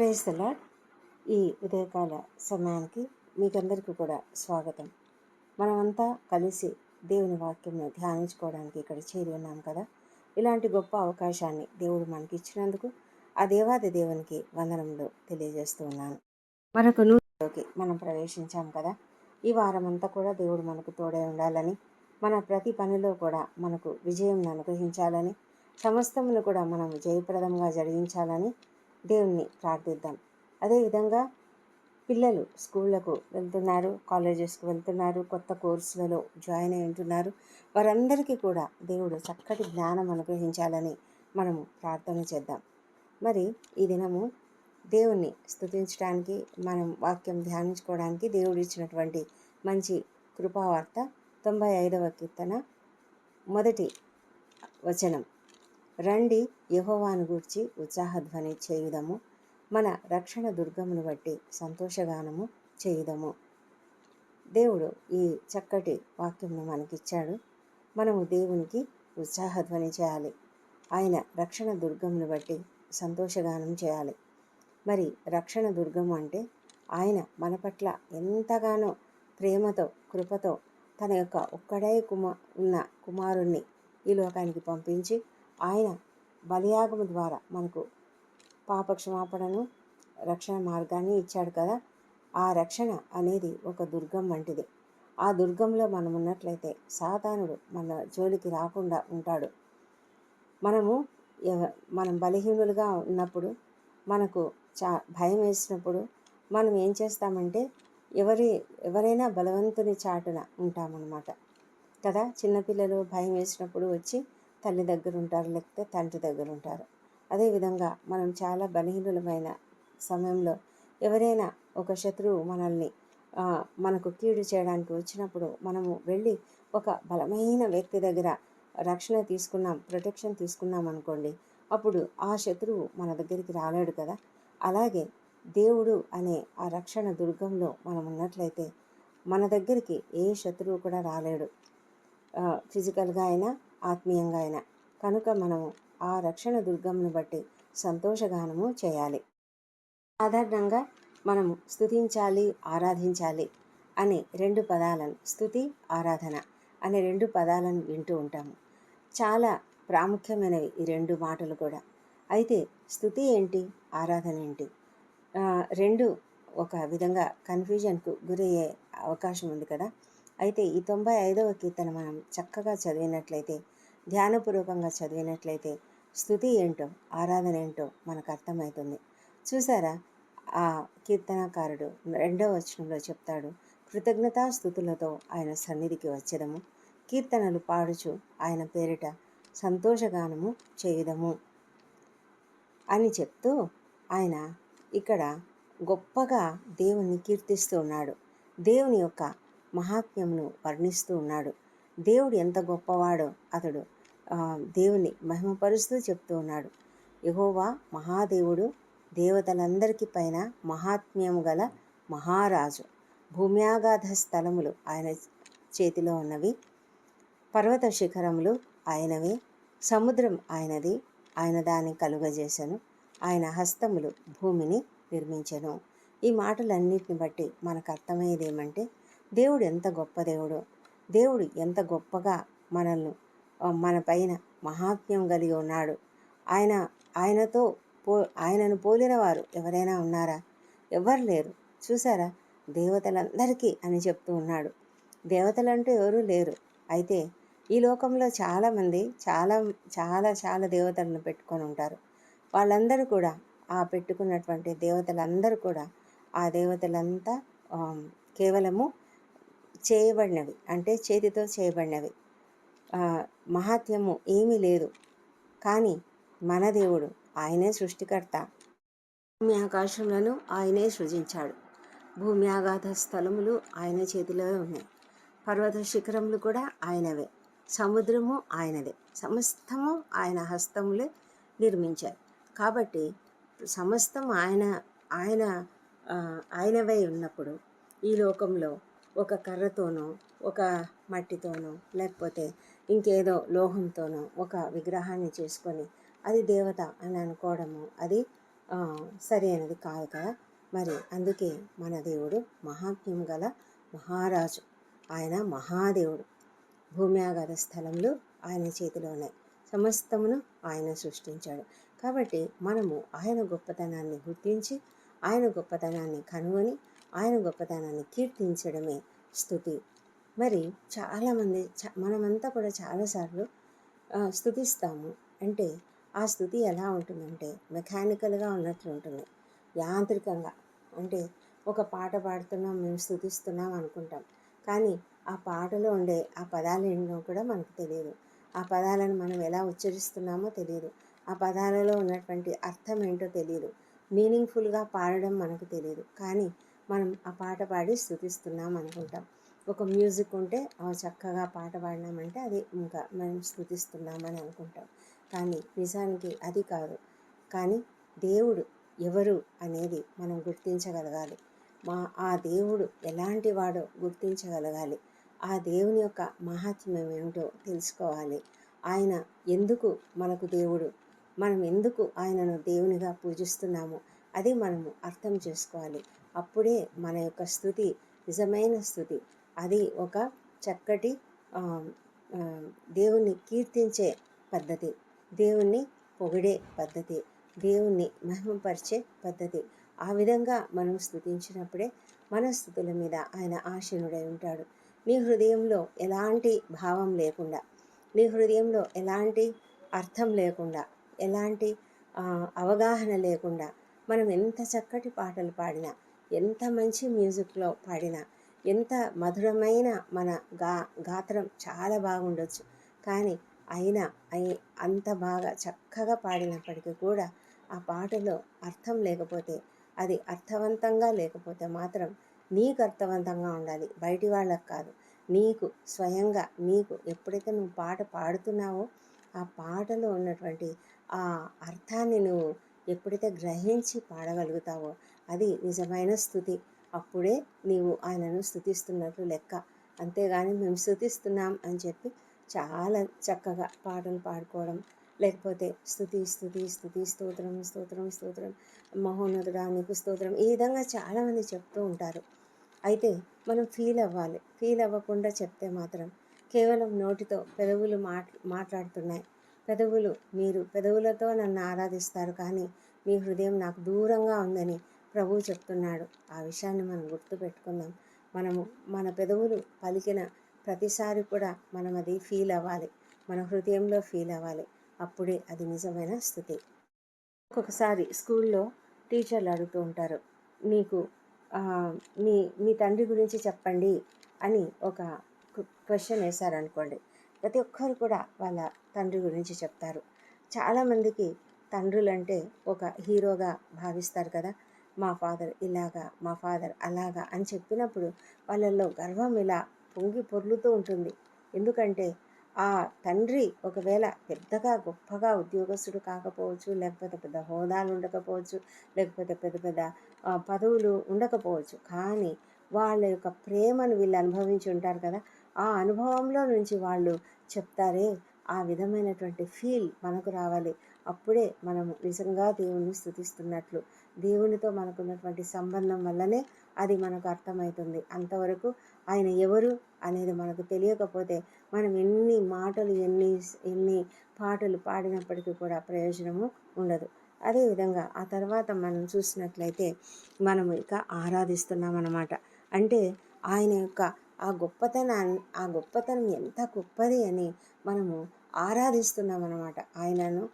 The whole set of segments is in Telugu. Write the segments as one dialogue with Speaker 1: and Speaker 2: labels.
Speaker 1: ప్రేజ్ లాడ్ ఈ ఉదయకాల సమయానికి మీకందరికీ కూడా స్వాగతం. మనమంతా కలిసి దేవుని వాక్యంను ధ్యానించుకోవడానికి ఇక్కడ చేరి ఉన్నాం కదా. ఇలాంటి గొప్ప అవకాశాన్ని దేవుడు మనకి ఇచ్చినందుకు ఆ దేవాది దేవునికి వందనములు తెలియజేస్తూ ఉన్నాను. మరొక నూరులోకి మనం ప్రవేశించాం కదా. ఈ వారం అంతా కూడా దేవుడు మనకు తోడే ఉండాలని మన ప్రతి పనిలో కూడా మనకు విజయం అనుగ్రహించాలని సమస్తమును కూడా మనం జయప్రదంగా జరిగించాలని దేవుణ్ణి ప్రార్థిద్దాం. అదేవిధంగా పిల్లలు స్కూళ్ళకు వెళ్తున్నారు కాలేజెస్కి వెళ్తున్నారు కొత్త కోర్సులలో జాయిన్ అయి ఉంటున్నారు. వారందరికీ కూడా దేవుడు చక్కటి జ్ఞానం అనుగ్రహించాలని మనము ప్రార్థన చేద్దాం. మరి ఈ దినము దేవుణ్ణి స్థుతించడానికి మనం వాక్యం ధ్యానించుకోవడానికి దేవుడు ఇచ్చినటువంటి మంచి కృపావార్త తొంభై ఐదవ కీర్తన మొదటి వచనం. రండి యహోవాను గూర్చి ఉత్సాహధ్వని చేయుదము. మన రక్షణ దుర్గమును బట్టి సంతోషగానము చేయుదము. దేవుడు ఈ చక్కటి వాక్యంను మనకిచ్చాడు. మనము దేవునికి ఉత్సాహధ్వని చేయాలి. ఆయన రక్షణ దుర్గమును బట్టి సంతోషగానం చేయాలి. మరి రక్షణ దుర్గం అంటే ఆయన మన పట్ల ఎంతగానో ప్రేమతో కృపతో తన యొక్క ఒక్కడే కుమ ఉన్న కుమారుణ్ణి ఈ లోకానికి పంపించి ఆయన బలియాగము ద్వారా మనకు పాపక్షమాపణను రక్షణ మార్గాన్ని ఇచ్చాడు కదా. ఆ రక్షణ అనేది ఒక దుర్గం వంటిది. ఆ దుర్గంలో మనం ఉన్నట్లయితే సాతానుడు మన జోలికి రాకుండా ఉంటాడు. మనము మనం బలహీనులుగా ఉన్నప్పుడు మనకు చా భయం వేసినప్పుడు మనం ఏం చేస్తామంటే ఎవరి ఎవరైనా బలవంతుని చాటున ఉంటామన్నమాట. కదా చిన్నపిల్లలు భయం వేసినప్పుడు వచ్చి తల్లి దగ్గర ఉంటారు లేకపోతే తండ్రి దగ్గర ఉంటారు అదేవిధంగా మనం చాలా బలహీనులమైన సమయంలో ఎవరైనా ఒక శత్రువు మనల్ని మనకు కీడు చేయడానికి వచ్చినప్పుడు మనము వెళ్ళి ఒక బలమైన వ్యక్తి దగ్గర రక్షణ తీసుకున్నాం ప్రొటెక్షన్ తీసుకున్నాం అనుకోండి అప్పుడు ఆ శత్రువు మన దగ్గరికి రాలేడు కదా. అలాగే దేవుడు అనే ఆ రక్షణ దుర్గంలో మనం ఉన్నట్లయితే మన దగ్గరికి ఏ శత్రువు కూడా రాలేడు. ఫిజికల్గా అయినా ఆత్మీయంగా అయినా. కనుక మనము ఆ రక్షణ దుర్గంను బట్టి సంతోషగానము చేయాలి. సాధారణంగా మనము స్థుతించాలి ఆరాధించాలి అనే రెండు పదాలను స్థుతి ఆరాధన అనే రెండు పదాలను వింటూ ఉంటాము. చాలా ప్రాముఖ్యమైనవి ఈ రెండు మాటలు కూడా. అయితే స్థుతి ఏంటి ఆరాధన ఏంటి? రెండు ఒక విధంగా కన్ఫ్యూజన్కు గురయ్యే అవకాశం ఉంది కదా. అయితే ఈ తొంభై ఐదవ కీర్తన మనం చక్కగా చదివినట్లయితే ధ్యానపూర్వకంగా చదివినట్లయితే స్థుతి ఏంటో ఆరాధన ఏంటో మనకు అర్థమవుతుంది. చూసారా? ఆ కీర్తనకారుడు రెండవ వచనంలో చెప్తాడు కృతజ్ఞతా స్థుతులతో ఆయన సన్నిధికి వచ్చేదము. కీర్తనలు పాడుచు ఆయన పేరిట సంతోషగానము చేయదము. అని చెప్తూ ఆయన ఇక్కడ గొప్పగా దేవుణ్ణి కీర్తిస్తూ ఉన్నాడు. దేవుని యొక్క మహాత్మ్యమును వర్ణిస్తూ ఉన్నాడు. దేవుడు ఎంత గొప్పవాడో అతడు దేవుని మహిమపరుస్తూ చెప్తూ ఉన్నాడు. యహోవా మహాదేవుడు దేవతలందరికీ పైన మహాత్మ్యము గల మహారాజు. భూమ్యాగాధ స్థలములు ఆయన చేతిలో ఉన్నవి పర్వత శిఖరములు ఆయనవి సముద్రం ఆయనది ఆయన దాన్ని కలుగజేశాను ఆయన హస్తములు భూమిని నిర్మించను. ఈ మాటలన్నిటిని బట్టి మనకు అర్థమయ్యేది ఏమంటే దేవుడు ఎంత గొప్ప దేవుడు దేవుడు ఎంత గొప్పగా మనల్ని మన పైన మహాత్మ్యం కలిగి ఉన్నాడు. ఆయన ఆయనతో పో ఆయనను పోలిన వారు ఎవరైనా ఉన్నారా? ఎవరు లేరు. చూసారా దేవతలందరికీ అని చెప్తూ ఉన్నాడు. దేవతలంటూ ఎవరూ లేరు. అయితే ఈ లోకంలో చాలామంది చాలా చాలా చాలా దేవతలను పెట్టుకొని ఉంటారు. వాళ్ళందరూ కూడా ఆ పెట్టుకున్నటువంటి దేవతలందరూ కూడా ఆ దేవతలంతా కేవలము చేయబడినవి అంటే చేతితో చేయబడినవి. మహాత్యము ఏమీ లేదు. కానీ మన దేవుడు ఆయనే సృష్టికర్త. భూమి ఆకాశములను ఆయనే సృజించాడు. భూమి ఆగాధ స్థలములు ఆయన చేతిలో ఉన్నాయి. పర్వత శిఖరములు కూడా ఆయనవే. సముద్రము ఆయనదే. సమస్తము ఆయన హస్తములే నిర్మించారు. కాబట్టి సమస్తం ఆయన ఆయన ఆయనవై ఉన్నప్పుడు ఈ లోకంలో ఒక కర్రతోనో ఒక మట్టితోనో లేకపోతే ఇంకేదో లోహంతోనో ఒక విగ్రహాన్ని చేసుకొని అది దేవత అని అనుకోవడము అది సరైనది కాదు కదా. మరి అందుకే మన దేవుడు మహాత్మ్యం గల మహారాజు. ఆయన మహాదేవుడు. భూమి ఆగాధ స్థలంలో ఆయన చేతిలో ఉన్నాయి. సమస్తమును ఆయన సృష్టించాడు. కాబట్టి మనము ఆయన గొప్పతనాన్ని గుర్తించి ఆయన గొప్పతనాన్ని కనుగొని ఆయన గొప్పతనాన్ని కీర్తించడమే స్థుతి. మరి చాలామంది మనమంతా కూడా చాలాసార్లు స్థుతిస్తాము. అంటే ఆ స్థుతి ఎలా ఉంటుందంటే మెకానికల్గా ఉన్నట్లు ఉంటుంది. యాంత్రికంగా. అంటే ఒక పాట పాడుతున్నాం మేము స్థుతిస్తున్నాం అనుకుంటాం. కానీ ఆ పాటలో ఉండే ఆ పదాలు ఏంటో కూడా మనకు తెలియదు. ఆ పదాలను మనం ఎలా ఉచ్చరిస్తున్నామో తెలియదు. ఆ పదాలలో ఉన్నటువంటి అర్థం ఏంటో తెలియదు. మీనింగ్ఫుల్గా పాడడం మనకు తెలియదు. కానీ మనం ఆ పాట పాడి స్థుతిస్తున్నాం అనుకుంటాం. ఒక మ్యూజిక్ ఉంటే ఆ చక్కగా పాట పాడినామంటే అది ఇంకా మనం స్థుతిస్తున్నామని అనుకుంటాం. కానీ నిజానికి అది కాదు. కానీ దేవుడు ఎవరు అనేది మనం గుర్తించగలగాలి. మా ఆ దేవుడు ఎలాంటి వాడో గుర్తించగలగాలి. ఆ దేవుని యొక్క మహాత్మ్యం ఏమిటో తెలుసుకోవాలి. ఆయన ఎందుకు మనకు దేవుడు? మనం ఎందుకు ఆయనను దేవునిగా పూజిస్తున్నామో అది మనము అర్థం చేసుకోవాలి. అప్పుడే మన యొక్క స్థుతి నిజమైన స్థుతి. అది ఒక చక్కటి దేవుణ్ణి కీర్తించే పద్ధతి. దేవుణ్ణి పొగిడే పద్ధతి. దేవుణ్ణి మహిమపరిచే పద్ధతి. ఆ విధంగా మనం స్థుతించినప్పుడే మన స్థుతుల మీద ఆయన ఆశీనుడై ఉంటాడు. నీ హృదయంలో ఎలాంటి భావం లేకుండా నీ హృదయంలో ఎలాంటి అర్థం లేకుండా ఎలాంటి అవగాహన లేకుండా మనం ఎంత చక్కటి పాటలు పాడినా ఎంత మంచి మ్యూజిక్లో పాడినా ఎంత మధురమైన మన గా గాత్రం చాలా బాగుండొచ్చు. కానీ అయినా అయి అంత బాగా చక్కగా పాడినప్పటికీ కూడా ఆ పాటలో అర్థం లేకపోతే అది అర్థవంతంగా లేకపోతే మాత్రం నీకు అర్థవంతంగా ఉండాలి. బయటి వాళ్ళకి కాదు. నీకు స్వయంగా నీకు ఎప్పుడైతే నువ్వు పాట పాడుతున్నావో ఆ పాటలో ఉన్నటువంటి ఆ అర్థాన్ని నువ్వు ఎప్పుడైతే గ్రహించి పాడగలుగుతావో అది నిజమైన స్థుతి. అప్పుడే నీవు ఆయనను స్థుతిస్తున్నట్లు లెక్క. అంతేగాని మేము స్థుతిస్తున్నాం అని చెప్పి చాలా చక్కగా పాటలు పాడుకోవడం లేకపోతే స్థుతి స్థుతి స్థుతి స్తోత్రం స్తోత్రం స్తోత్రం మహోన్నతుడా నీకు స్తోత్రం ఈ విధంగా చాలామంది చెప్తూ ఉంటారు. అయితే మనం ఫీల్ అవ్వాలి. ఫీల్ అవ్వకుండా చెప్తే మాత్రం కేవలం నోటితో పెదవులు మాట్ మాట్లాడుతున్నాయి. పెదవులు మీరు పెదవులతో నన్ను ఆరాధిస్తారు కానీ మీ హృదయం నాకు దూరంగా ఉందని ప్రభువు చెప్తున్నాడు. ఆ విషయాన్ని మనం గుర్తుపెట్టుకుందాం. మనము మన పెదవులు పలికిన ప్రతిసారి కూడా మనం అది ఫీల్ అవ్వాలి. మన హృదయంలో ఫీల్ అవ్వాలి. అప్పుడే అది నిజమైన స్థుతి. ఒక్కొక్కసారి స్కూల్లో టీచర్లు అడుగుతూ ఉంటారు నీకు మీ మీ తండ్రి గురించి చెప్పండి అని ఒక క్వశ్చన్ వేశారనుకోండి. ప్రతి ఒక్కరు కూడా వాళ్ళ తండ్రి గురించి చెప్తారు. చాలామందికి తండ్రులంటే ఒక హీరోగా భావిస్తారు కదా. మా ఫాదర్ ఇలాగా మా ఫాదర్ అలాగా అని చెప్పినప్పుడు వాళ్ళల్లో గర్వం ఇలా పొంగి పొర్లుతూ ఉంటుంది. ఎందుకంటే ఆ తండ్రి ఒకవేళ పెద్దగా గొప్పగా ఉద్యోగస్తుడు కాకపోవచ్చు లేకపోతే పెద్ద హోదాలు ఉండకపోవచ్చు లేకపోతే పెద్ద పెద్ద పదవులు ఉండకపోవచ్చు కానీ వాళ్ళ యొక్క ప్రేమను వీళ్ళు అనుభవించి ఉంటారు కదా ఆ అనుభవంలో నుంచి వాళ్ళు చెప్తారే ఆ విధమైనటువంటి ఫీల్ మనకు రావాలి. అప్పుడే మనము నిజంగా దేవుణ్ణి స్థుతిస్తున్నట్లు. దేవునితో మనకున్నటువంటి సంబంధం వల్లనే అది మనకు అర్థమవుతుంది. అంతవరకు ఆయన ఎవరు అనేది మనకు తెలియకపోతే మనం ఎన్ని మాటలు ఎన్ని ఎన్ని పాటలు పాడినప్పటికీ కూడా ప్రయోజనము ఉండదు. అదేవిధంగా ఆ తర్వాత మనం చూసినట్లయితే మనము ఇక ఆరాధిస్తున్నాం అన్నమాట అంటే ఆయన యొక్క ఆ గొప్పతనాన్ని ఆ గొప్పతనం ఎంత గొప్పది అని మనము ఆరాధిస్తున్నాం అన్నమాట ఆయనను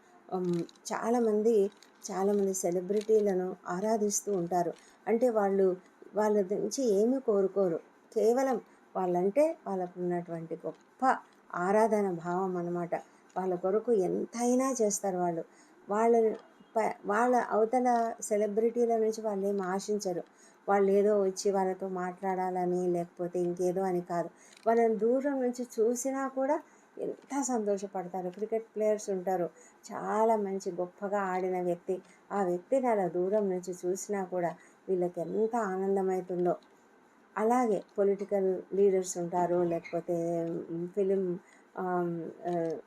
Speaker 1: చాలామంది చాలామంది సెలబ్రిటీలను ఆరాధిస్తూ ఉంటారు. అంటే వాళ్ళు వాళ్ళ నుంచి ఏమీ కోరుకోరు. కేవలం వాళ్ళంటే వాళ్ళకు ఉన్నటువంటి గొప్ప ఆరాధన భావం అన్నమాట. వాళ్ళ కొరకు ఎంతైనా చేస్తారు వాళ్ళు. వాళ్ళ వాళ్ళ అవతల సెలబ్రిటీల నుంచి వాళ్ళు ఏం ఆశించరు. వాళ్ళు ఏదో వచ్చి వాళ్ళతో మాట్లాడాలని లేకపోతే ఇంకేదో అని కాదు. వాళ్ళని దూరం నుంచి చూసినా కూడా ఎంత సంతోషపడతారు. క్రికెట్ ప్లేయర్స్ ఉంటారు. చాలా మంచి గొప్పగా ఆడిన వ్యక్తి. ఆ వ్యక్తిని అలా దూరం నుంచి చూసినా కూడా వీళ్ళకి ఎంత ఆనందమవుతుందో అలాగే పొలిటికల్ లీడర్స్ ఉంటారు. లేకపోతే ఫిలిం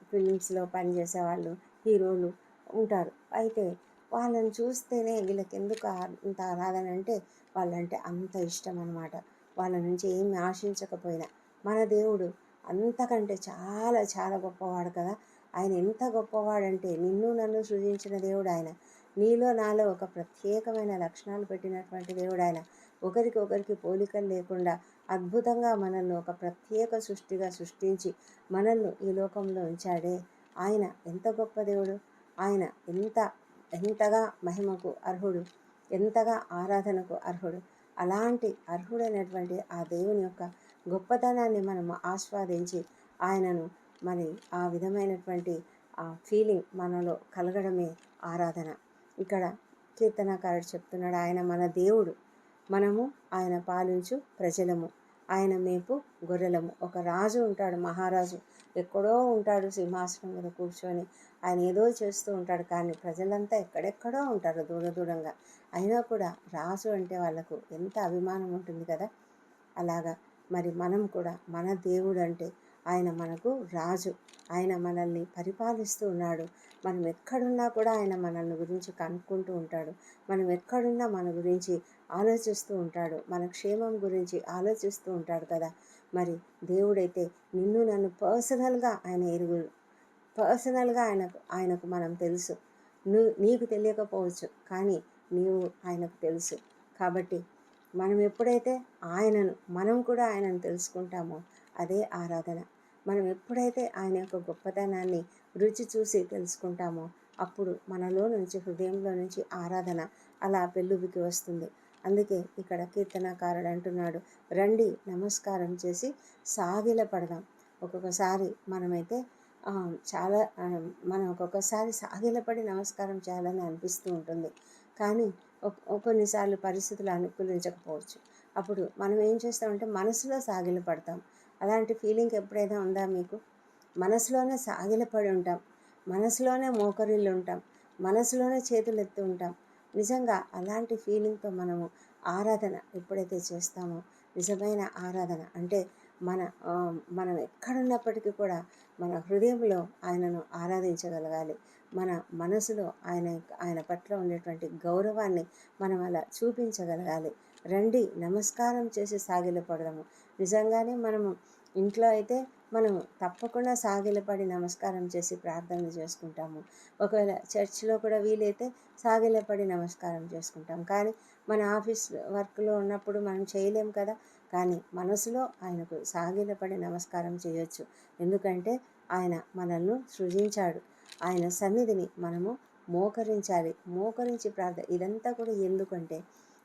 Speaker 1: ఫిలిమ్స్లో పనిచేసే వాళ్ళు హీరోలు ఉంటారు. అయితే వాళ్ళని చూస్తేనే వీళ్ళకి ఎందుకు అంత ఇంత ఆరాధన అంటే వాళ్ళంటే అంత ఇష్టం అనమాట వాళ్ళ నుంచి ఏమి ఆశించకపోయినా. మన దేవుడు అంతకంటే చాలా చాలా గొప్పవాడు కదా. ఆయన ఎంత గొప్పవాడంటే నిన్ను నన్ను సృజించిన దేవుడు ఆయన. నీలో నాలో ఒక ప్రత్యేకమైన లక్షణాలు పెట్టినటువంటి దేవుడు ఆయన. ఒకరికి ఒకరికి పోలికలు లేకుండా అద్భుతంగా మనల్ని ఒక ప్రత్యేక సృష్టిగా సృష్టించి మనల్ని ఈ లోకంలో ఉంచాడే ఆయన ఎంత గొప్ప దేవుడు. ఆయన ఎంత ఎంతగా మహిమకు అర్హుడు. ఎంతగా ఆరాధనకు అర్హుడు. అలాంటి అర్హుడైనటువంటి ఆ దేవుని యొక్క గొప్పతనాన్ని మనం ఆస్వాదించి ఆయనను మరి ఆ విధమైనటువంటి ఆ ఫీలింగ్ మనలో కలగడమే ఆరాధన. ఇక్కడ కీర్తనకారుడు చెప్తున్నాడు ఆయన మన దేవుడు మనము ఆయన పాలించు ప్రజలము ఆయన మేపు గొర్రెలము. ఒక రాజు ఉంటాడు మహారాజు. ఎక్కడో ఉంటాడు సింహాసనం మీద కూర్చొని. ఆయన ఏదో చేస్తూ ఉంటాడు కానీ ప్రజలంతా ఎక్కడెక్కడో ఉంటారు దూరదూరంగా అయినా కూడా రాజు అంటే వాళ్ళకు ఎంత అభిమానం ఉంటుంది కదా? అలాగా మరి మనం కూడా మన దేవుడు అంటే ఆయన మనకు రాజు. ఆయన మనల్ని పరిపాలిస్తూ ఉన్నాడు. మనం ఎక్కడున్నా కూడా ఆయన మనల్ని గురించి కనుక్కుంటూ ఉంటాడు. మనం ఎక్కడున్నా మన గురించి ఆలోచిస్తూ ఉంటాడు. మన క్షేమం గురించి ఆలోచిస్తూ ఉంటాడు కదా. మరి దేవుడైతే నిన్ను నన్ను పర్సనల్గా ఆయన ఎరుగు పర్సనల్గా ఆయనకు ఆయనకు మనం తెలుసు. నువ్వు నీకు తెలియకపోవచ్చు కానీ నీవు ఆయనకు తెలుసు. కాబట్టి మనం ఎప్పుడైతే ఆయనను మనం కూడా ఆయనను తెలుసుకుంటామో అదే ఆరాధన. మనం ఎప్పుడైతే ఆయన యొక్క గొప్పతనాన్ని రుచి చూసి తెలుసుకుంటామో అప్పుడు మనలో నుంచి హృదయంలో నుంచి ఆరాధన అలా పెళ్ళుబికి వస్తుంది. అందుకే ఇక్కడ కీర్తనకారుడు అంటున్నాడు రండి నమస్కారం చేసి సాగిల పడదాం. ఒక్కొక్కసారి మనమైతే చాలా మనం ఒక్కొక్కసారి సాగిలపడి నమస్కారం చేయాలని అనిపిస్తూ ఉంటుంది. కానీ కొన్నిసార్లు పరిస్థితులు అనుకూలించకపోవచ్చు. అప్పుడు మనం ఏం చేస్తామంటే మనసులో సాగిల పడతాం. అలాంటి ఫీలింగ్ ఎప్పుడైనా ఉందా మీకు? మనసులోనే సాగిలపడి ఉంటాం. మనసులోనే మోకరిల్లు ఉంటాం. మనసులోనే చేతులు ఎత్తు ఉంటాం. నిజంగా అలాంటి ఫీలింగ్తో మనము ఆరాధన ఎప్పుడైతే చేస్తామో నిజమైన ఆరాధన అంటే మన మనం ఎక్కడున్నప్పటికీ కూడా మన హృదయంలో ఆయనను ఆరాధించగలగాలి. మన మనసులో ఆయన ఆయన పట్ల ఉండేటువంటి గౌరవాన్ని మనం అలా చూపించగలగాలి. రండి నమస్కారం చేసి సాగిలపడదాము నిజంగానే మనము ఇంట్లో అయితే మనం తప్పకుండా సాగిలపడి నమస్కారం చేసి ప్రార్థన చేసుకుంటాము. ఒకవేళ చర్చిలో కూడా వీలైతే సాగిలపడి నమస్కారం చేసుకుంటాం. కానీ మన ఆఫీస్ వర్క్లో ఉన్నప్పుడు మనం చేయలేం కదా! కానీ మనసులో ఆయనకు సాగిలపడి నమస్కారం చేయొచ్చు. ఎందుకంటే ఆయన మనల్ని సృజించాడు. ఆయన సన్నిధిని మనము మోకరించాలి. మోకరించి ప్రార్థన ఇదంతా కూడా ఎందుకంటే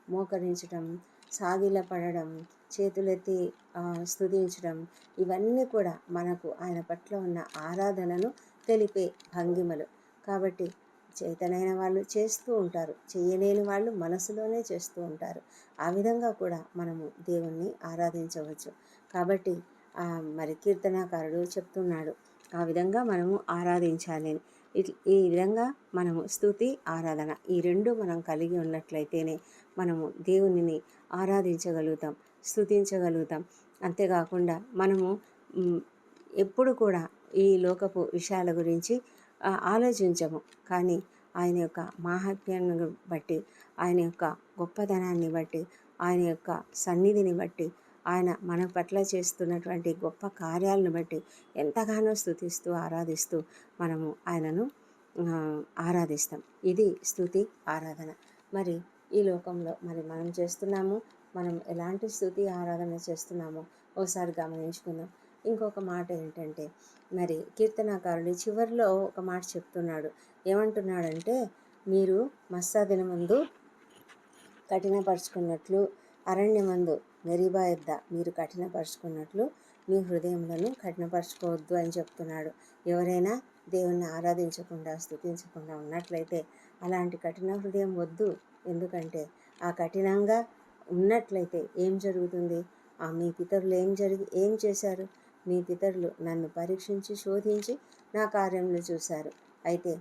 Speaker 1: మోకరించడం సాగిల పడడం చేతులెత్తి ఆ, స్తుతించడం ఇవన్నీ కూడా మనకు ఆయన పట్ల ఉన్న ఆరాధనను తెలిపే భంగిమలు. కాబట్టి చేతనైన వాళ్ళు చేస్తూ ఉంటారు. చేయలేని వాళ్ళు మనసులోనే చేస్తూ ఉంటారు. ఆ విధంగా కూడా మనము దేవుణ్ణి ఆరాధించవచ్చు. కాబట్టి మరి కీర్తనాకారుడు చెప్తున్నాడు. ఆ విధంగా మనము ఆరాధించాలి. ఇట్- ఈ విధంగా మనము స్తుతి ఆరాధన ఈ రెండు మనం కలిగి ఉన్నట్లయితేనే మనము దేవునిని ఆరాధించగలుగుతాం స్తుతించగలుగుతాం అంతేకాకుండా మనము ఎప్పుడు కూడా ఈ లోకపు విషయాల గురించి ఆలోచించము. కానీ ఆయన యొక్క మాహాత్మ్యాన్ని బట్టి ఆయన యొక్క గొప్పతనాన్ని బట్టి ఆయన యొక్క సన్నిధిని బట్టి ఆయన మన పట్ల చేస్తున్నటువంటి గొప్ప కార్యాలను బట్టి ఎంతగానో స్థుతిస్తూ ఆరాధిస్తూ మనము ఆయనను ఆరాధిస్తాం. ఇది స్థుతి ఆరాధన. మరి ఈ లోకంలో మరి మనం చేస్తున్నాము మనం ఎలాంటి స్థుతి ఆరాధన చేస్తున్నామో ఓసారి గమనించుకుందాం. ఇంకొక మాట ఏంటంటే మరి కీర్తనాకారుడు చివరిలో ఒక మాట చెప్తున్నాడు. ఏమంటున్నాడంటే మీరు మస్సా దినమందు కఠినపరుచుకున్నట్లు అరణ్యమందు మెరీబా యొద్ద మీరు కఠినపరుచుకున్నట్లు మీ హృదయములను కఠినపరచుకోవద్దు అని చెప్తున్నాడు. ఎవరైనా దేవుణ్ణి ఆరాధించకుండా స్థుతించకుండా ఉన్నట్లయితే అలాంటి కఠిన హృదయం వద్దు. ఎందుకంటే ఆ కఠినంగా ఉన్నట్లయితే ఏం జరుగుతుంది? ఆ మీ పితరులు ఏం జరిగి ఏం చేశారు? మీ పితరులు నన్ను పరీక్షించి శోధించి నా కార్యంలో చూశారు. అయితే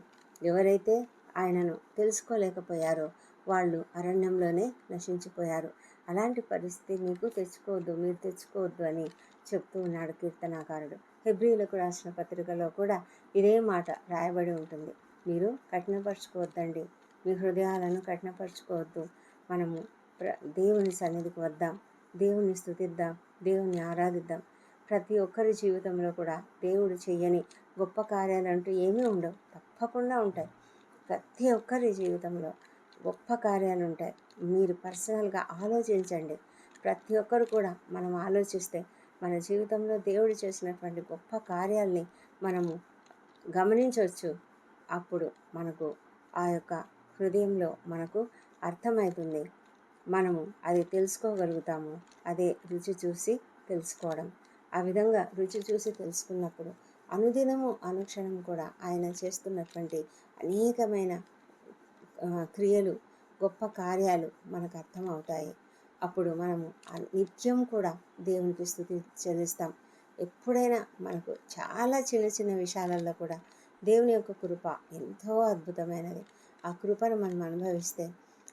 Speaker 1: ఎవరైతే ఆయనను తెలుసుకోలేకపోయారో వాళ్ళు అరణ్యంలోనే నశించిపోయారు. అలాంటి పరిస్థితి మీకు తెచ్చుకోవద్దు మీరు తెచ్చుకోవద్దు అని చెప్తూ ఉన్నాడు కీర్తనాకారుడు. హెబ్రిలకు రాసిన పత్రికలో కూడా ఇదే మాట రాయబడి ఉంటుంది. మీరు కఠినపరచుకోవద్దండి. మీ హృదయాలను కఠినపరచుకోవద్దు. మనము ప్ర దేవుని సన్నిధికి వద్దాం. దేవుని స్థుతిద్దాం దేవుని ఆరాధిద్దాం. ప్రతి ఒక్కరి జీవితంలో కూడా దేవుడు చెయ్యని గొప్ప కార్యాలంటూ ఏమీ ఉండవు. తప్పకుండా ఉంటాయి. ప్రతి ఒక్కరి జీవితంలో గొప్ప కార్యాలు ఉంటాయి. మీరు పర్సనల్గా ఆలోచించండి. ప్రతి ఒక్కరు కూడా మనం ఆలోచిస్తే మన జీవితంలో దేవుడు చేసినటువంటి గొప్ప కార్యాల్ని మనము గమనించవచ్చు అప్పుడు మనకు ఆ యొక్క హృదయంలో మనకు అర్థమవుతుంది మనము అది తెలుసుకోగలుగుతాము. అదే రుచి చూసి తెలుసుకోవడం. ఆ విధంగా రుచి చూసి తెలుసుకున్నప్పుడు అనుదినము అనుక్షణం కూడా ఆయన చేస్తున్నటువంటి అనేకమైన క్రియలు గొప్ప కార్యాలు మనకు అర్థమవుతాయి. అప్పుడు మనము నిత్యం కూడా దేవునికి స్థుతి చెల్లిస్తాం. ఎప్పుడైనా మనకు చాలా చిన్న చిన్న విషయాలలో కూడా దేవుని యొక్క కృప ఎంతో అద్భుతమైనది. ఆ కృపను మనం అనుభవిస్తే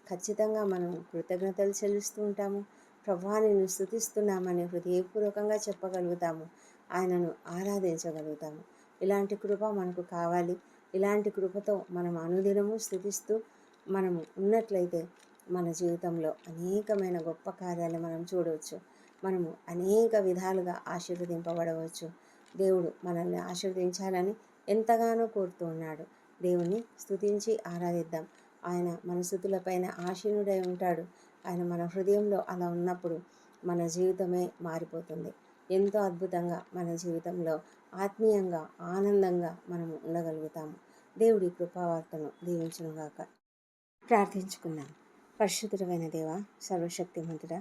Speaker 1: ఖచ్చితంగా మనం కృతజ్ఞతలు చెల్లిస్తూ ఉంటాము. ప్రభాని స్థుతిస్తున్నామని హృదయపూర్వకంగా చెప్పగలుగుతాము. ఆయనను ఆరాధించగలుగుతాము. ఇలాంటి కృప మనకు కావాలి. ఇలాంటి కృపతో మనం అనుదినము స్థుతిస్తూ మనము ఉన్నట్లయితే మన జీవితంలో అనేకమైన గొప్ప కార్యాలు మనం చూడవచ్చు. మనము అనేక విధాలుగా ఆశీర్వదింపబడవచ్చు. దేవుడు మనల్ని ఆశీర్వదించాలని ఎంతగానో కోరుతూ ఉన్నాడు. దేవుణ్ణి స్థుతించి ఆరాధిద్దాం. ఆయన మన స్థుతులపైన ఆశీనుడై ఉంటాడు. ఆయన మన హృదయంలో అలా ఉన్నప్పుడు మన జీవితమే మారిపోతుంది. ఎంతో అద్భుతంగా మన జీవితంలో ఆత్మీయంగా ఆనందంగా మనము ఉండగలుగుతాము. దేవుడి కృపావార్తను దీవించునుగాక. ప్రార్థించుకున్నాం పరిశుద్ధమైన దేవ సర్వశక్తిమంతుడ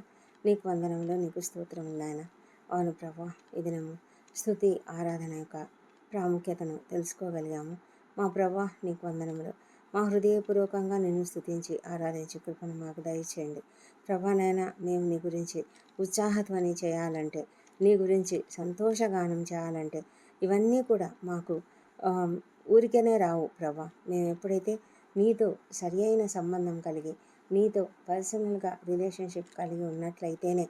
Speaker 1: నీకు వందనంలో నీకు స్తోత్రం నాయన. అవును ప్రభా ఈ దినము స్థుతి ఆరాధన యొక్క ప్రాముఖ్యతను తెలుసుకోగలిగాము. మా ప్రభా నీకు వందనములు. మా హృదయపూర్వకంగా నిన్ను స్థుతించి ఆరాధించి కృపను మాకు దయచేయండి. ప్రభానైనా మేము నీ గురించి ఉత్సాహత్వాన్ని చేయాలంటే నీ గురించి సంతోషగానం చేయాలంటే ఇవన్నీ కూడా మాకు ఊరికేనే రావు ప్రభా. మేము ఎప్పుడైతే నీతో సరి అయిన సంబంధం కలిగి నీతో పర్సనల్గా రిలేషన్షిప్ కలిగి ఉన్నట్లయితేనే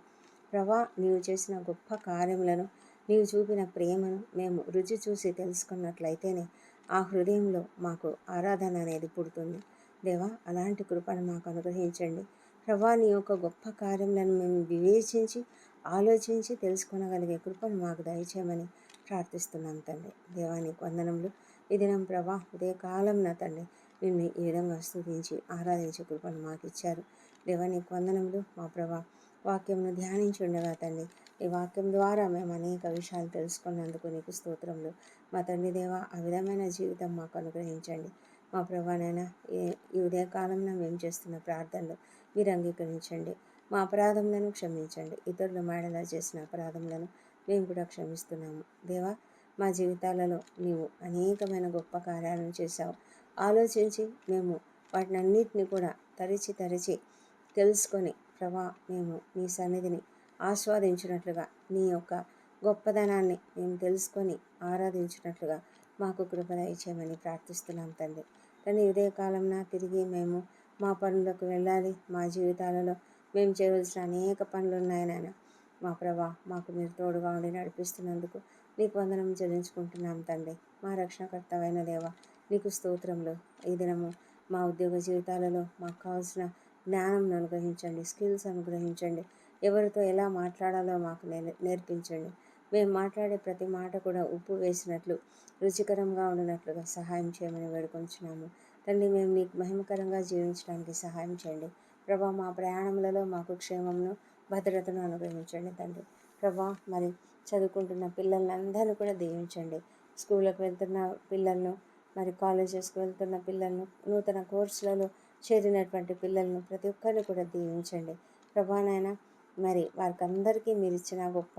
Speaker 1: ప్రభా నీవు చేసిన గొప్ప కార్యములను నీవు చూపిన ప్రేమను మేము రుచి చూసి తెలుసుకున్నట్లయితేనే ఆ హృదయంలో మాకు ఆరాధన అనేది పుడుతుంది. దేవా అలాంటి కృపను మాకు అనుగ్రహించండి. ప్రభా నీ యొక్క గొప్ప కార్యములను మేము వివేచించి ఆలోచించి తెలుసుకొనగలిగే కృపను మాకు దయచేయమని ప్రార్థిస్తున్నాం తండ్రి. దేవానికి వందనములు. ఈ దినం ప్రభా ఉదయకాలం నా తండ్రి నిన్ను ఈ విధంగా స్థుతించి ఆరాధించే కృపను మాకు ఇచ్చారు దేవానికి వందనములు మా ప్రభా. వాక్యంను ధ్యానించి ఉండగా తండ్రి ఈ వాక్యం ద్వారా మేము అనేక విషయాలు తెలుసుకున్నందుకు నీకు స్తోత్రములు. మా తండ్రి దేవ ఆ విధమైన జీవితం మాకు అనుగ్రహించండి. మా ప్రభానైనా ఈ ఉదయకాలంలో మేము చేస్తున్న ప్రార్థనలు మీరు అంగీకరించండి. మా అపరాధములను క్షమించండి. ఇతరులు మేడలా చేసిన అపరాధములను మేము కూడా క్షమిస్తున్నాము. దేవా మా జీవితాలలో నీవు అనేకమైన గొప్ప కార్యాలను చేశావు. ఆలోచించి మేము వాటిని అన్నిటిని కూడా తరిచి తరిచి తెలుసుకొని ప్రభా మేము నీ సన్నిధిని ఆస్వాదించినట్లుగా నీ యొక్క గొప్పదనాన్ని మేము తెలుసుకొని ఆరాధించినట్లుగా మాకు కృప ఇచ్చేయమని ప్రార్థిస్తున్నాం తండ్రి. కానీ ఇదే కాలంన తిరిగి మేము మా పనులకు వెళ్ళాలి మా జీవితాలలో మేము చేయవలసిన అనేక పనులు ఉన్నాయి మా ప్రభా మాకు మీరు తోడుగా ఉండి నడిపిస్తున్నందుకు నీకు వందనం చెల్లించుకుంటున్నాం తండ్రి. మా రక్షణకర్తమైన దేవ నీకు స్తోత్రంలో ఈ దినము మా ఉద్యోగ జీవితాలలో మాకు కావాల్సిన జ్ఞానం అనుగ్రహించండి స్కిల్స్ అనుగ్రహించండి. ఎవరితో ఎలా మాట్లాడాలో మాకు నేర్పించండి. మేము మాట్లాడే ప్రతి మాట కూడా ఉప్పు వేసినట్లు రుచికరంగా ఉండినట్లుగా సహాయం చేయమని వేడుకొంచున్నాము. తండ్రి మేము మీకు మహిమకరంగా జీవించడానికి సహాయం చేయండి. ప్రభా మా ప్రయాణములలో మాకు క్షేమమును భద్రతను అనుగ్రహించండి తండ్రి. ప్రభా మరి చదువుకుంటున్న పిల్లలందరినీ కూడా దీవించండి. స్కూళ్ళకు వెళ్తున్న పిల్లలను మరి కాలేజెస్కి వెళ్తున్న పిల్లలను నూతన కోర్సులలో చేరినటువంటి పిల్లలను ప్రతి ఒక్కరిని కూడా దీవించండి. ప్రభానైనా మరి వారికందరికీ మీరు ఇచ్చిన గొప్ప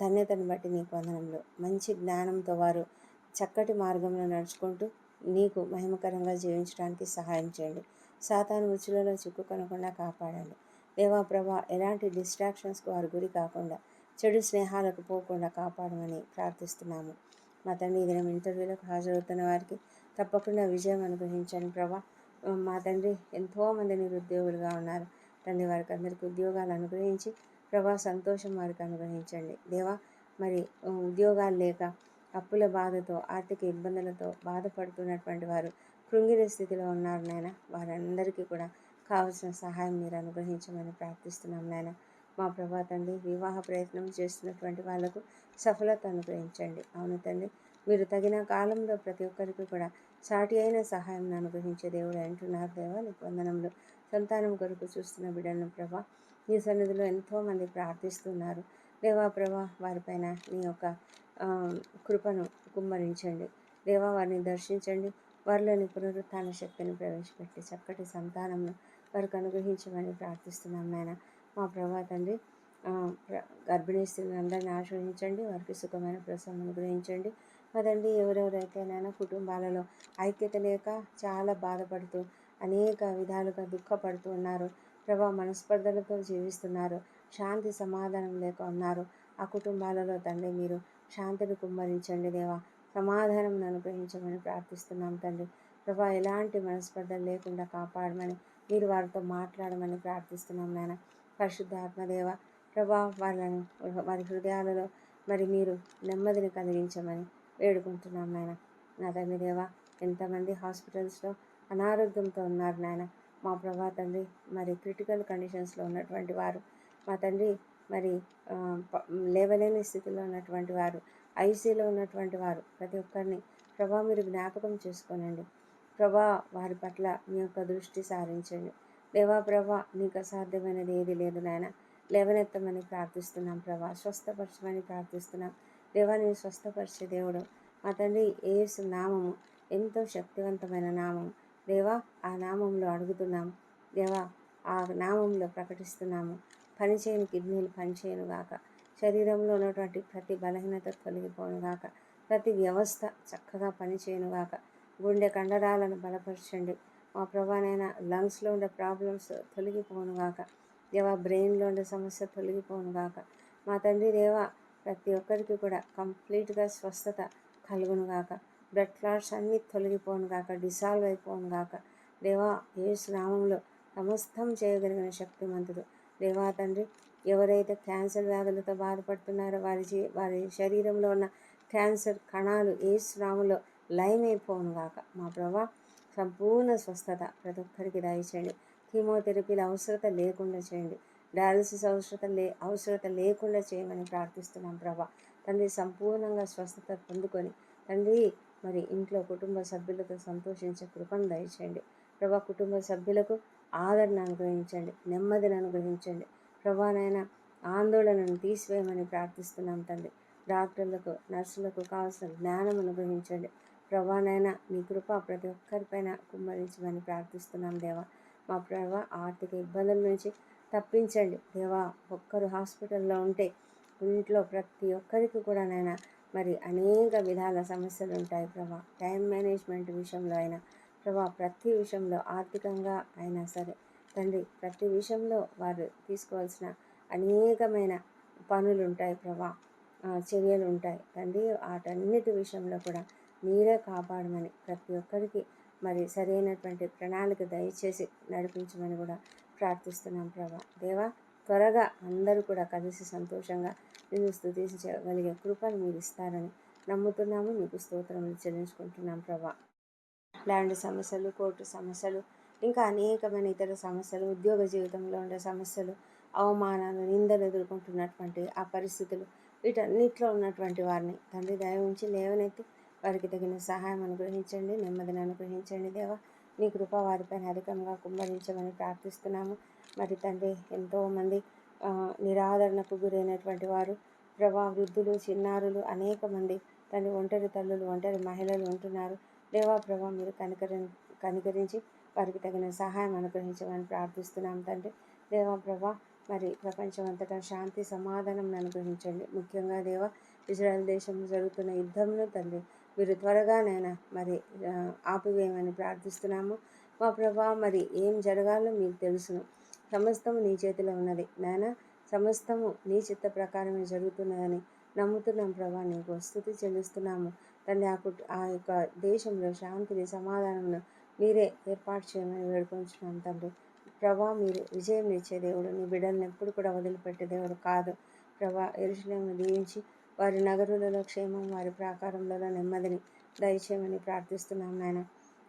Speaker 1: ధన్యతను బట్టి నీకు వందనంలో మంచి జ్ఞానంతో వారు చక్కటి మార్గంలో నడుచుకుంటూ నీకు మహిమకరంగా జీవించడానికి సహాయం చేయండి. సాతాను ఉచ్చులలో చిక్కుకొనకుండా కాపాడండి. దేవా ప్రభా ఎలాంటి డిస్ట్రాక్షన్స్కు వారి గురి కాకుండా చెడు స్నేహాలకు పోకుండా కాపాడమని ప్రార్థిస్తున్నాము. మా తండ్రి దినం ఇంటర్వ్యూలకు హాజరవుతున్న వారికి తప్పకుండా విజయం అనుగ్రహించండి ప్రభా. మా తండ్రి ఎంతోమంది నిరుద్యోగులుగా ఉన్నారు. తండ్రి వారికి అందరికీ ఉద్యోగాలు అనుగ్రహించి ప్రభా సంతోషం వారికి అనుగ్రహించండి. దేవా మరి ఉద్యోగాలు లేక అప్పుల బాధతో ఆర్థిక ఇబ్బందులతో బాధపడుతున్నటువంటి వారు కృంగిన స్థితిలో ఉన్నారు నాయన. వారందరికీ కూడా కావలసిన సహాయం మీరు అనుగ్రహించమని ప్రార్థిస్తున్నాం నాయన. మా ప్రభా తండ్రి వివాహ ప్రయత్నం చేస్తున్నటువంటి వాళ్ళకు సఫలత అనుగ్రహించండి అవును తండ్రి మీరు తగిన కాలంలో ప్రతి ఒక్కరికి కూడా సాటి అయిన సహాయం అనుగ్రహించే దేవుడు అంటున్నారు దేవా. నీకు వందనంలో సంతానం కొరకు చూస్తున్న బిడ్డలను ప్రభా నీ సన్నిధిలో ఎంతోమంది ప్రార్థిస్తున్నారు. దేవా ప్రభా వారిపైన నీ యొక్క కృపను కుమ్మరించండి. దేవా వారిని దర్శించండి. వారిలోని పునరుత్థాన శక్తిని ప్రవేశపెట్టి చక్కటి సంతానంను వారికి అనుగ్రహించమని ప్రార్థిస్తున్నాం నాయన. మా ప్రభా తండ్రి గర్భిణీ స్త్రీలను అందరిని ఆశ్రయించండి. వారికి సుఖమైన ప్రసవం అనుగ్రహించండి అదండి ఎవరెవరైతే కుటుంబాలలో ఐక్యత లేక చాలా బాధపడుతూ అనేక విధాలుగా దుఃఖపడుతూ ఉన్నారు. ప్రభా మనస్పర్ధలతో జీవిస్తున్నారు. శాంతి సమాధానం లేక ఉన్నారు. ఆ కుటుంబాలలో తండ్రి మీరు శాంతిని కుమ్మరించండి దేవా. సమాధానం అనుగ్రహించమని ప్రార్థిస్తున్నాం తండ్రి. ప్రభా ఎలాంటి మనస్పర్ధలు లేకుండా కాపాడమని మీరు వారితో మాట్లాడమని ప్రార్థిస్తున్నాం నాయన. పరిశుద్ధాత్మదేవ ప్రభా వాళ్ళని వారి హృదయాలలో మరి మీరు నెమ్మదిని కలిగించమని వేడుకుంటున్నాం నాయన. నా తండ్రి దేవ ఎంతమంది హాస్పిటల్స్లో అనారోగ్యంతో ఉన్నారు నాయన. మా ప్రభా తండ్రి మరి క్రిటికల్ కండిషన్స్లో ఉన్నటువంటి వారు. మా తండ్రి మరి లేవలేని స్థితిలో ఉన్నటువంటి వారు. ఐసీలో ఉన్నటువంటి వారు. ప్రతి ఒక్కరిని ప్రభా మీరు జ్ఞాపకం చేసుకోనండి. ప్రభా వారి పట్ల మీ యొక్క దృష్టి సారించండి. దేవా ప్రభా నీకు అసాధ్యమైనది ఏది లేదు నాయన. లేవనెత్తమని ప్రార్థిస్తున్నాం ప్రభా. స్వస్థపరచమని ప్రార్థిస్తున్నాం. దేవా నేను స్వస్థపరిచే దేవుడు. మా తండ్రి ఏసు నామము ఎంతో శక్తివంతమైన నామం దేవా ఆ నామంలో అడుగుతున్నాము దేవా ఆ నామంలో ప్రకటిస్తున్నాము. పనిచేయని కిడ్నీలు పనిచేయను గాక. శరీరంలో ఉన్నటువంటి ప్రతి బలహీనత తొలగిపోను గాక. ప్రతి వ్యవస్థ చక్కగా పనిచేయను గాక. గుండె కండరాలను బలపరచండి. మా ప్రభానైనా లంగ్స్లో ఉండే ప్రాబ్లమ్స్ తొలగిపోను గాక. దేవా బ్రెయిన్లో ఉండే సమస్య తొలగిపోను గాక. మా తండ్రి దేవా ప్రతి ఒక్కరికి కూడా కంప్లీట్గా స్వస్థత కలుగును గాక. బ్లడ్ క్లాట్స్ అన్నీ తొలగిపోను గాక డిసాల్వ్ అయిపోను గాక. దేవా యేసు నామంలో సమస్తం చేయగలిగిన శక్తిమంతుడు. దేవా తండ్రి ఎవరైతే క్యాన్సర్ వ్యాధులతో బాధపడుతున్నారో వారి జీ వారి శరీరంలో ఉన్న క్యాన్సర్ కణాలు ఏ యేసు నామంలో అయిపోను గాక. మా ప్రభా సంపూర్ణ స్వస్థత ప్రతి ఒక్కరికి దయచేయండి కీమోథెరపీల అవసరత లేకుండా చేయండి. డయాలసిస్ అవసరత లే అవసరత లేకుండా చేయమని ప్రార్థిస్తున్నాం ప్రభా. తండ్రి సంపూర్ణంగా స్వస్థత పొందుకొని తండ్రి మరి ఇంట్లో కుటుంబ సభ్యులతో సంతోషించే కృపను దయచేయండి ప్రభా కుటుంబ సభ్యులకు ఆదరణ అనుగ్రహించండి నెమ్మదిని అనుగ్రహించండి. ప్రభానైనా ఆందోళనను తీసివేయమని ప్రార్థిస్తున్నాం తండ్రి. డాక్టర్లకు నర్సులకు కావాల్సిన జ్ఞానం అనుగ్రహించండి. ప్రభానైనా మీ కృప ప్రతి ఒక్కరిపైన కుమ్మరించమని ప్రార్థిస్తున్నాం దేవా. మా ప్రభా ఆర్థిక ఇబ్బందుల నుంచి తప్పించండి. దేవా ఒక్కరు హాస్పిటల్లో ఉంటే ఇంట్లో ప్రతి ఒక్కరికి కూడా నైనా మరి అనేక విధాల సమస్యలు ఉంటాయి ప్రభా. టైం మేనేజ్మెంట్ విషయంలో అయినా ప్రభా ప్రతి విషయంలో ఆర్థికంగా అయినా సరే తండ్రి ప్రతి విషయంలో వారు తీసుకోవాల్సిన అనేకమైన పనులు ఉంటాయి ప్రభా. చర్యలు ఉంటాయి. తండ్రి వాటన్నిటి విషయంలో కూడా మీరే కాపాడమని ప్రతి ఒక్కరికి మరి సరైనటువంటి ప్రణాళిక దయచేసి నడిపించమని కూడా ప్రార్థిస్తున్నాం ప్రభా. దేవా త్వరగా అందరూ కూడా కలిసి సంతోషంగా నిన్ను స్థుతించగలిగే కృపను మీరు ఇస్తారని నమ్ముతున్నాము. మీకు స్తోత్రములు చెల్లించుకుంటున్నాం ప్రభా. ల్యాండ్ సమస్యలు కోర్టు సమస్యలు ఇంకా అనేకమైన ఇతర సమస్యలు ఉద్యోగ జీవితంలో ఉండే సమస్యలు అవమానాలు నిందలు ఎదుర్కొంటున్నటువంటి ఆ పరిస్థితులు వీటన్నిటిలో ఉన్నటువంటి వారిని తండ్రి దయ ఉంచి లేవనెత్తి వారికి తగిన సహాయం అనుగ్రహించండి నెమ్మదిని అనుగ్రహించండి. దేవా నీ కృప వారిపైన అధికంగా కుమ్మరించమని ప్రార్థిస్తున్నాము. మరి తండ్రి ఎంతోమంది నిరాదరణకు గురైనటువంటి వారు ప్రభా వృద్ధులు చిన్నారులు అనేక మంది తండ్రి ఒంటరి తల్లులు ఒంటరి మహిళలు ఉంటున్నారు. దేవా ప్రభా మీరు కనికరి కనికరించి వారికి తగిన సహాయం అనుగ్రహించమని ప్రార్థిస్తున్నాం తండ్రి. దేవా ప్రభా మరి ప్రపంచం అంతటా శాంతి సమాధానం అనుగ్రహించండి. ముఖ్యంగా దేవా ఇజ్రాయెల్ దేశంలో జరుగుతున్న యుద్ధంలో తండ్రి మీరు త్వరగానైనా మరి ఆపివేయమని ప్రార్థిస్తున్నాము. మా ప్రభా మరి ఏం జరగాలో మీకు తెలుసును. సమస్తము నీ చేతిలో ఉన్నది. నాయన సమస్తము నీ చిత్త ప్రకారమే జరుగుతున్నదని నమ్ముతున్నాం ప్రభా. నీకు స్థుతి చెల్లిస్తున్నాము. తండ్రి ఆ కుట్ ఆ యొక్క దేశంలో శాంతిని సమాధానమును మీరే ఏర్పాటు చేయమని వేడుకొంచున్నాం తండ్రి. ప్రభా మీరు విజయం ఇచ్చే దేవుడు. నీ బిడ్డలను ఎప్పుడు కూడా వదిలిపెట్టే దేవుడు కాదు. ప్రభా ఎరుషులను దీవించి వారి నగరులలో క్షేమం వారి ప్రాకారంలో నెమ్మదిని దయచేయమని ప్రార్థిస్తున్నాం నాయన.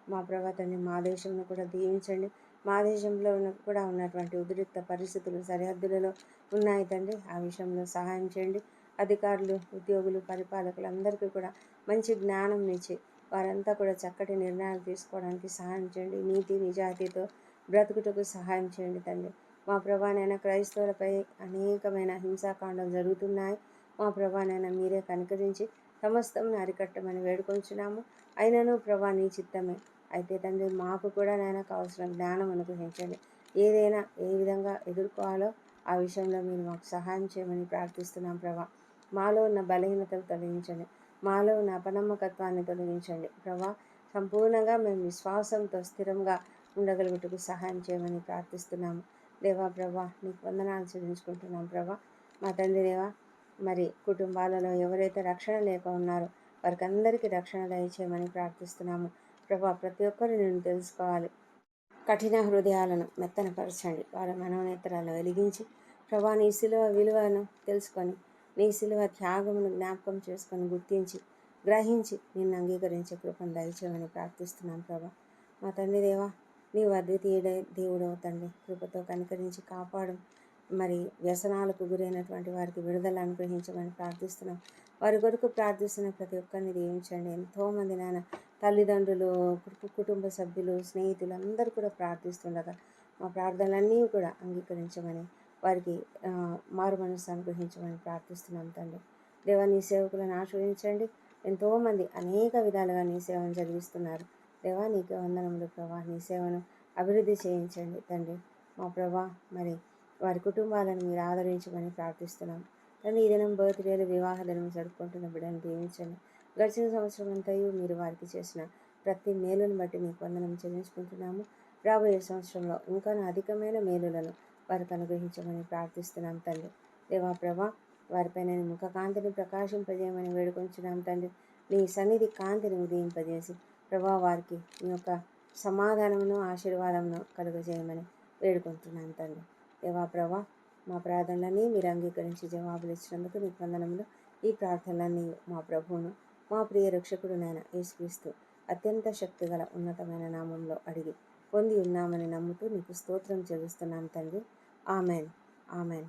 Speaker 1: మా ప్రభా మా దేశంను కూడా దీవించండి. మా దేశంలో కూడా ఉన్నటువంటి ఉద్రిక్త పరిస్థితులు సరిహద్దులలో ఉన్నాయి తండ్రి. ఆ విషయంలో సహాయం చేయండి. అధికారులు ఉద్యోగులు పరిపాలకులు అందరికీ కూడా మంచి జ్ఞానం ఇచ్చి వారంతా కూడా చక్కటి నిర్ణయాలు తీసుకోవడానికి సహాయం చేయండి. నీతి నిజాయితీతో బ్రతుకుటకు సహాయం చేయండి తండ్రి. మా ప్రభానైనా క్రైస్తవులపై అనేకమైన హింసాకాండం జరుగుతున్నాయి. మా ప్రభానైనా మీరే కనుకరించి సమస్తం అరికట్టమని వేడుకొంచున్నాము. అయినను ప్రభా నీ చిత్తమే. అయితే తండ్రి మాకు కూడా నాయన కావాల్సిన జ్ఞానం అనుగ్రహించండి. ఏదైనా ఏ విధంగా ఎదుర్కోవాలో ఆ విషయంలో మీరు మాకు సహాయం చేయమని ప్రార్థిస్తున్నాం ప్రభా. మాలో ఉన్న బలహీనతలు తొలగించండి. మాలో ఉన్న అపనమ్మకత్వాన్ని తొలగించండి. ప్రభా సంపూర్ణంగా మేము విశ్వాసంతో స్థిరంగా ఉండగలుగుటకు సహాయం చేయమని ప్రార్థిస్తున్నాము. దేవా ప్రభా నీకు వందనాలు చెల్లించుకుంటున్నాం ప్రభా. మా తండ్రి దేవా మరి కుటుంబాలలో ఎవరైతే రక్షణ లేక ఉన్నారో వారికి అందరికీ రక్షణ దయచేయమని ప్రార్థిస్తున్నాము. ప్రభా ప్రతి ఒక్కరు నేను తెలుసుకోవాలి. కఠిన హృదయాలను మెత్తనపరచండి. వారి మనోనేతరాలను వెలిగించి ప్రభా నీ శిలువ విలువను తెలుసుకొని నీ శిలువ త్యాగమును జ్ఞాపకం చేసుకొని గుర్తించి గ్రహించి నిన్ను అంగీకరించే కృపను దయచేయమని ప్రార్థిస్తున్నాం ప్రభా. మా తండ్రి దేవా నీవు అద్వితీయుడే దేవుడవు తండ్రి. కృపతో కనికరించి కాపాడు. మరి వ్యసనాలకు గురైనటువంటి వారికి విడుదల అనుగ్రహించమని ప్రార్థిస్తున్నాం. వారి కొరకు ప్రార్థిస్తున్న ప్రతి ఒక్కరిని దీవించండి. ఎంతోమంది నాన్న తల్లిదండ్రులు కుటుంబ సభ్యులు స్నేహితులు అందరూ కూడా ప్రార్థిస్తుండగా మా ప్రార్థనలన్నీ కూడా అంగీకరించమని వారికి మారు మనసు అనుగ్రహించమని ప్రార్థిస్తున్నాం తండ్రి. దేవా నీ సేవకులను ఆశ్రయించండి. ఎంతోమంది అనేక విధాలుగా నీ సేవను జరిగిస్తున్నారు. దేవా నీకు వందనములు ప్రభా. నీ సేవను అభివృద్ధి చేయించండి తండ్రి. మా ప్రభా మరి వారి కుటుంబాలను మీరు ఆదరించమని ప్రార్థిస్తున్నాం. తండ్రి ఈ దినం బర్త్డేలు వివాహ దినం జరుపుకుంటున్న బిడ్డను దీవించండి. గడిచిన సంవత్సరం అంతయు మీరు వారికి చేసిన ప్రతి మేలును బట్టి మీకు వందనం చెల్లించుకుంటున్నాము. రాబోయే సంవత్సరంలో ఇంకా అధికమైన మేలులను వారికి అనుగ్రహించమని ప్రార్థిస్తున్నాం తండ్రి. దేవా ప్రభా వారిపైన ముఖ కాంతిని ప్రకాశింపజేయమని వేడుకొంచున్నాం తండ్రి. మీ సన్నిధి కాంతిని ఉదయింపజేసి ప్రభా వారికి మీ యొక్క సమాధానమును ఆశీర్వాదమును కలుగజేయమని వేడుకుంటున్నాను తండ్రి. దేవా ప్రభా మా ప్రార్థనలన్నీ మీరు అంగీకరించి జవాబులు ఇచ్చినందుకు నీకు వందనములు. ఈ ప్రార్థనలన్నీ మా ప్రభువును మా ప్రియ రక్షకుడు నాయన యేసుక్రీస్తు అత్యంత శక్తిగల ఉన్నతమైన నామంలో అడిగి పొంది ఉన్నామని నమ్ముతూ నీకు స్తోత్రం చెల్లిస్తున్నాం తండ్రి. ఆమెన్. ఆమెన్.